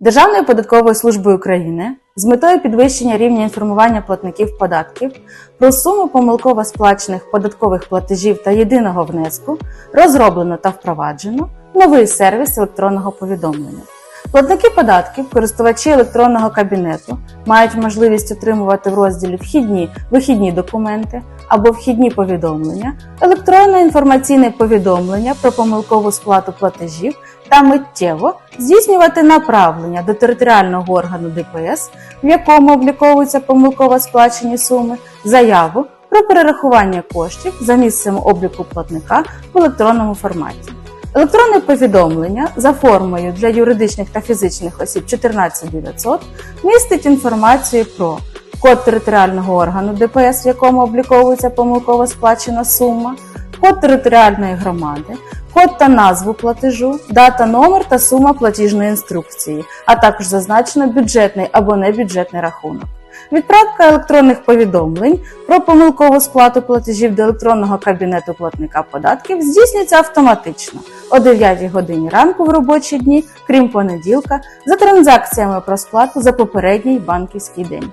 Державною податковою службою України з метою підвищення рівня інформування платників податків про суму помилково сплачених податкових платежів та єдиного внеску розроблено та впроваджено новий сервіс електронного повідомлення. Платники податків, користувачі електронного кабінету мають можливість отримувати в розділі Вхідні вихідні документи або вхідні повідомлення, електронне інформаційне повідомлення про помилкову сплату платежів та миттєво здійснювати направлення до територіального органу ДПС, в якому обліковуються помилково сплачені суми, заяву про перерахування коштів за місцем обліку платника в електронному форматі. Електронне повідомлення за формою для юридичних та фізичних осіб 14900 містить інформацію про код територіального органу ДПС, в якому обліковується помилково сплачена сума, код територіальної громади, код та назву платежу, дата, номер та сума платіжної інструкції, а також зазначено бюджетний або небюджетний рахунок. Відправка електронних повідомлень про помилкову сплату платежів до електронного кабінету платника податків здійснюється автоматично о 9 годині ранку в робочі дні, крім понеділка, за транзакціями про сплату за попередній банківський день.